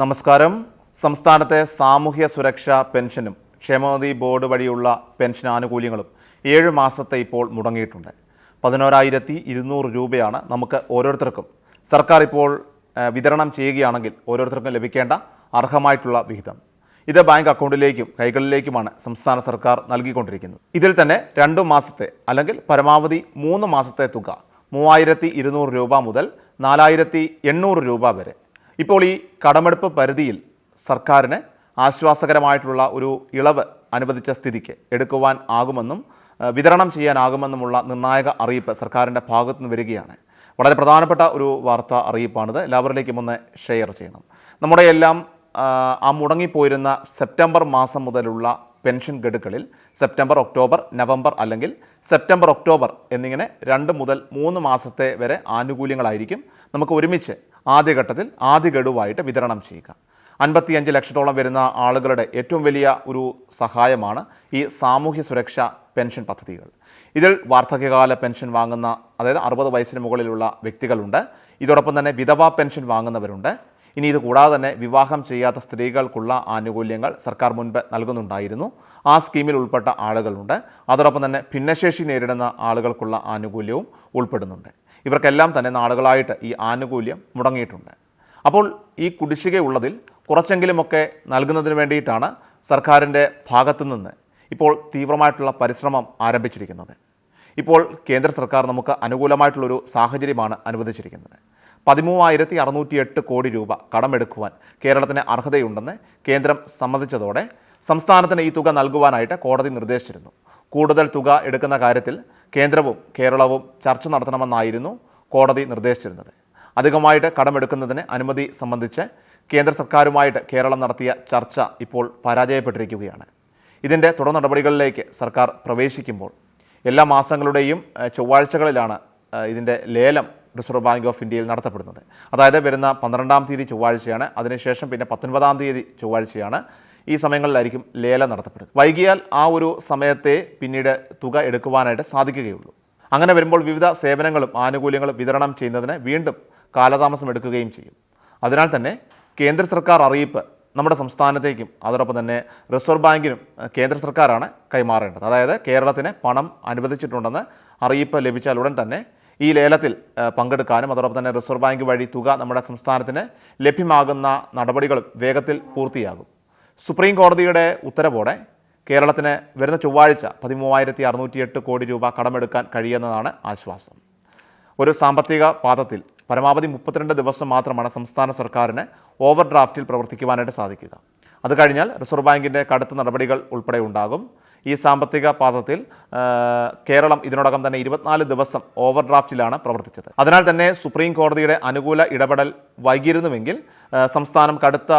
നമസ്കാരം. സംസ്ഥാനത്തെ സാമൂഹ്യ സുരക്ഷാ പെൻഷനും ക്ഷേമനിധി ബോർഡ് വഴിയുള്ള പെൻഷൻ ആനുകൂല്യങ്ങളും ഏഴ് മാസത്തെ ഇപ്പോൾ മുടങ്ങിയിട്ടുണ്ട്. പതിനോരായിരത്തി ഇരുന്നൂറ് രൂപയാണ് നമുക്ക് ഓരോരുത്തർക്കും. സർക്കാർ ഇപ്പോൾ വിതരണം ചെയ്യുകയാണെങ്കിൽ ഓരോരുത്തർക്കും ലഭിക്കേണ്ട അർഹമായിട്ടുള്ള വിഹിതം. ഇത് ബാങ്ക് അക്കൗണ്ടിലേക്കും കൈകളിലേക്കുമാണ് സംസ്ഥാന സർക്കാർ നൽകിക്കൊണ്ടിരിക്കുന്നത്. ഇതിൽ തന്നെ രണ്ട് മാസത്തെ അല്ലെങ്കിൽ പരമാവധി മൂന്ന് മാസത്തെ തുക മൂവായിരത്തി രൂപ മുതൽ നാലായിരത്തി രൂപ വരെ ഇപ്പോൾ ഈ കടമെടുപ്പ് പരിധിയിൽ സർക്കാരിന് ആശ്വാസകരമായിട്ടുള്ള ഒരു ഇളവ് അനുവദിച്ച സ്ഥിതിക്ക് എടുക്കുവാൻ ആകുമെന്നും വിതരണം ചെയ്യാനാകുമെന്നുമുള്ള നിർണായക അറിയിപ്പ് സർക്കാരിന്റെ ഭാഗത്തു നിന്ന് വരികയാണ്. വളരെ പ്രധാനപ്പെട്ട ഒരു വാർത്ത അറിയിപ്പാണിത്. എല്ലാവരിലേക്കും ഒന്ന് ഷെയർ ചെയ്യണം. നമ്മുടെ എല്ലാം ആ മുടങ്ങിപ്പോയിരുന്ന സെപ്റ്റംബർ മാസം മുതലുള്ള പെൻഷൻ ഗഡുക്കളിൽ സെപ്റ്റംബർ ഒക്ടോബർ നവംബർ അല്ലെങ്കിൽ സെപ്റ്റംബർ ഒക്ടോബർ എന്നിങ്ങനെ രണ്ട് മുതൽ മൂന്ന് മാസത്തെ വരെ ആനുകൂല്യങ്ങളായിരിക്കും നമുക്ക് ഒരുമിച്ച് ആദ്യഘട്ടത്തിൽ ആദ്യ ഗഡുവായിട്ട് വിതരണം ചെയ്യുക. അൻപത്തിയഞ്ച് ലക്ഷത്തോളം വരുന്ന ആളുകളുടെ ഏറ്റവും വലിയ ഒരു സഹായമാണ് ഈ സാമൂഹ്യ സുരക്ഷ പെൻഷൻ പദ്ധതികൾ. ഇതിൽ വാർദ്ധക്യകാല പെൻഷൻ വാങ്ങുന്ന അതായത് അറുപത് വയസ്സിന് മുകളിലുള്ള വ്യക്തികളുണ്ട്. ഇതോടൊപ്പം തന്നെ വിധവാ പെൻഷൻ വാങ്ങുന്നവരുണ്ട്. ഇനി ഇത് കൂടാതെ തന്നെ വിവാഹം ചെയ്യാത്ത സ്ത്രീകൾക്കുള്ള ആനുകൂല്യങ്ങൾ സർക്കാർ മുൻപ് നൽകുന്നുണ്ടായിരുന്നു. ആ സ്കീമിൽ ഉൾപ്പെട്ട ആളുകളുണ്ട്. അതോടൊപ്പം തന്നെ ഭിന്നശേഷി നേരിടുന്ന ആളുകൾക്കുള്ള ആനുകൂല്യവും ഉൾപ്പെടുന്നുണ്ട്. ഇവർക്കെല്ലാം തന്നെ നാളുകളായിട്ട് ഈ ആനുകൂല്യം മുടങ്ങിയിട്ടുണ്ട്. അപ്പോൾ ഈ കുടിശ്ശികയുള്ളതിൽ കുറച്ചെങ്കിലുമൊക്കെ നൽകുന്നതിന് വേണ്ടിയിട്ടാണ് സർക്കാരിന്റെ ഭാഗത്തു നിന്ന് ഇപ്പോൾ തീവ്രമായിട്ടുള്ള പരിശ്രമം ആരംഭിച്ചിരിക്കുന്നത്. ഇപ്പോൾ കേന്ദ്ര സർക്കാർ നമുക്ക് അനുകൂലമായിട്ടുള്ളൊരു സാഹചര്യമാണ് അനുവദിച്ചിരിക്കുന്നത്. പതിമൂവായിരത്തി അറുന്നൂറ്റി എട്ട് കോടി രൂപ കടമെടുക്കുവാൻ കേരളത്തിന് അർഹതയുണ്ടെന്ന് കേന്ദ്രം സമ്മതിച്ചതോടെ സംസ്ഥാനത്തിന് ഈ തുക നൽകുവാനായിട്ട് കോടതി നിർദ്ദേശിച്ചിരുന്നു. കൂടുതൽ തുക എടുക്കുന്ന കാര്യത്തിൽ കേന്ദ്രവും കേരളവും ചർച്ച നടത്തണമെന്നായിരുന്നു കോടതി നിർദ്ദേശിച്ചിരുന്നത്. അധികമായിട്ട് കടമെടുക്കുന്നതിന് അനുമതി സംബന്ധിച്ച് കേന്ദ്ര സർക്കാരുമായിട്ട് കേരളം നടത്തിയ ചർച്ച ഇപ്പോൾ പരാജയപ്പെട്ടിരിക്കുകയാണ്. ഇതിന്റെ തുടർ നടപടികളിലേക്ക് സർക്കാർ പ്രവേശിക്കുമ്പോൾ എല്ലാ മാസങ്ങളുടെയും ചൊവ്വാഴ്ചകളിലാണ് ഇതിന്റെ ലേലം റിസർവ് ബാങ്ക് ഓഫ് ഇന്ത്യയിൽ നടത്തപ്പെടുന്നത്. അതായത് വരുന്ന പന്ത്രണ്ടാം തീയതി ചൊവ്വാഴ്ചയാണ്. അതിനുശേഷം പിന്നെ പത്തൊൻപതാം തീയതി ചൊവ്വാഴ്ചയാണ് ഈ സമയങ്ങളിലായിരിക്കും ലേലം നടത്തപ്പെടുന്നത്. വൈകിയാൽ ആ ഒരു സമയത്തെ പിന്നീട് തുക എടുക്കുവാനായിട്ട് സാധിക്കുകയുള്ളൂ. അങ്ങനെ വരുമ്പോൾ വിവിധ സേവനങ്ങളും ആനുകൂല്യങ്ങളും വിതരണം ചെയ്യുന്നതിന് വീണ്ടും കാലതാമസം എടുക്കുകയും ചെയ്യും. അതിനാൽ തന്നെ കേന്ദ്ര സർക്കാർ അറിയിപ്പ് നമ്മുടെ സംസ്ഥാനത്തേക്കും അതോടൊപ്പം തന്നെ റിസർവ് ബാങ്കിനും കേന്ദ്ര സർക്കാരാണ് കൈമാറേണ്ടത്. അതായത് കേരളത്തിന് പണം അനുവദിച്ചിട്ടുണ്ടെന്ന് അറിയിപ്പ് ലഭിച്ചാൽ ഉടൻ തന്നെ ഈ ലേലത്തിൽ പങ്കെടുക്കാനും അതോടൊപ്പം തന്നെ റിസർവ് ബാങ്ക് വഴി തുക നമ്മുടെ സംസ്ഥാനത്തിന് ലഭ്യമാകുന്ന നടപടികളും വേഗത്തിൽ പൂർത്തിയാകും. സുപ്രീം കോടതിയുടെ ഉത്തരവോടെ കേരളത്തിന് വരുന്ന ചൊവ്വാഴ്ച പതിമൂവായിരത്തി അറുന്നൂറ്റി എട്ട് കോടി രൂപ കടമെടുക്കാൻ കഴിയുന്നതാണ് ആശ്വാസം. ഒരു സാമ്പത്തിക പാദത്തിൽ പരമാവധി മുപ്പത്തിരണ്ട് ദിവസം മാത്രമാണ് സംസ്ഥാന സർക്കാരിന് ഓവർ ഡ്രാഫ്റ്റിൽ പ്രവർത്തിക്കുവാനായിട്ട് സാധിക്കുക. അത് കഴിഞ്ഞാൽ റിസർവ് ബാങ്കിന്റെ കടുത്ത നടപടികൾ ഉൾപ്പെടെ ഉണ്ടാകും. ഈ സാമ്പത്തിക പാദത്തിൽ കേരളം ഇതിനോടകം തന്നെ ഇരുപത്തിനാല് ദിവസം ഓവർ ഡ്രാഫ്റ്റിലാണ് പ്രവർത്തിച്ചത്. അതിനാൽ തന്നെ സുപ്രീം കോടതിയുടെ അനുകൂല ഇടപെടൽ വൈകിയിരുന്നുവെങ്കിൽ സംസ്ഥാനം കടുത്ത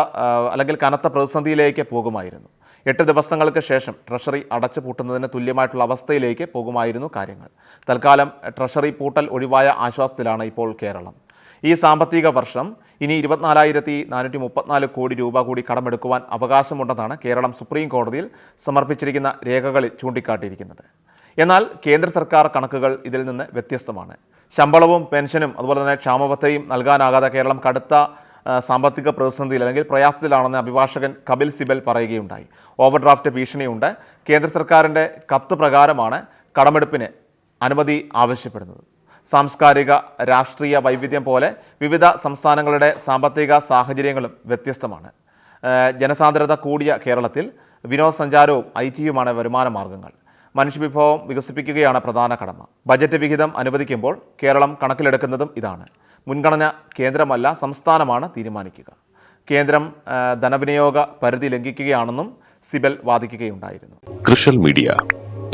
അല്ലെങ്കിൽ കനത്ത പ്രതിസന്ധിയിലേക്ക് പോകുമായിരുന്നു. എട്ട് ദിവസങ്ങൾക്ക് ശേഷം ട്രഷറി അടച്ചു പൂട്ടുന്നതിന് തുല്യമായിട്ടുള്ള അവസ്ഥയിലേക്ക് പോകുമായിരുന്നു കാര്യങ്ങൾ. തൽക്കാലം ട്രഷറി പൂട്ടൽ ഒഴിവായ ആശ്വാസത്തിലാണ് ഇപ്പോൾ കേരളം. ഈ സാമ്പത്തിക വർഷം ഇനി ഇരുപത്തിനാലായിരത്തി നാനൂറ്റി മുപ്പത്തിനാല് കോടി രൂപ കൂടി കടമെടുക്കുവാൻ അവകാശമുണ്ടെന്നാണ് കേരളം സുപ്രീം കോടതിയിൽ സമർപ്പിച്ചിരിക്കുന്ന രേഖകളിൽ ചൂണ്ടിക്കാട്ടിയിരിക്കുന്നത്. എന്നാൽ കേന്ദ്ര സർക്കാർ കണക്കുകൾ ഇതിൽ നിന്ന് വ്യത്യസ്തമാണ്. ശമ്പളവും പെൻഷനും അതുപോലെ തന്നെ ക്ഷാമബത്തയും നൽകാനാകാതെ കേരളം കടുത്ത സാമ്പത്തിക പ്രതിസന്ധിയിൽ അല്ലെങ്കിൽ പ്രയാസത്തിലാണെന്ന് അഭിഭാഷകൻ കപിൽ സിബൽ പറയുകയുണ്ടായി. ഓവർ ഡ്രാഫ്റ്റ് ഭീഷണിയുണ്ട്. കേന്ദ്ര സർക്കാരിന്റെ കത്ത് പ്രകാരമാണ് കടമെടുപ്പിന് അനുമതി ആവശ്യപ്പെടുന്നത്. സാംസ്കാരിക രാഷ്ട്രീയ വൈവിധ്യം പോലെ വിവിധ സംസ്ഥാനങ്ങളുടെ സാമ്പത്തിക സാഹചര്യങ്ങളും വ്യത്യസ്തമാണ്. ജനസാന്ദ്രത കൂടിയ കേരളത്തിൽ വിനോദസഞ്ചാരവും ഐ ടിയുമാണ് വരുമാന മാർഗങ്ങൾ. മനുഷ്യവിഭവം വികസിപ്പിക്കുകയാണ് പ്രധാന കടമ. ബജറ്റ് വിഹിതം അനുവദിക്കുമ്പോൾ കേരളം കണക്കിലെടുക്കുന്നതും ഇതാണ്. മുൻഗണന കേന്ദ്രമല്ല സംസ്ഥാനമാണ് തീരുമാനിക്കുക. കേന്ദ്രം ധനവിനിയോഗ പരിധി ലംഘിക്കുകയാണെന്നും സിബൽ വാദിക്കുകയുണ്ടായിരുന്നു. കൃഷൽ മീഡിയ.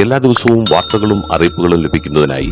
എല്ലാ ദിവസവും വാർത്തകളും അറിയിപ്പുകളും ലഭിക്കുന്നതിനായി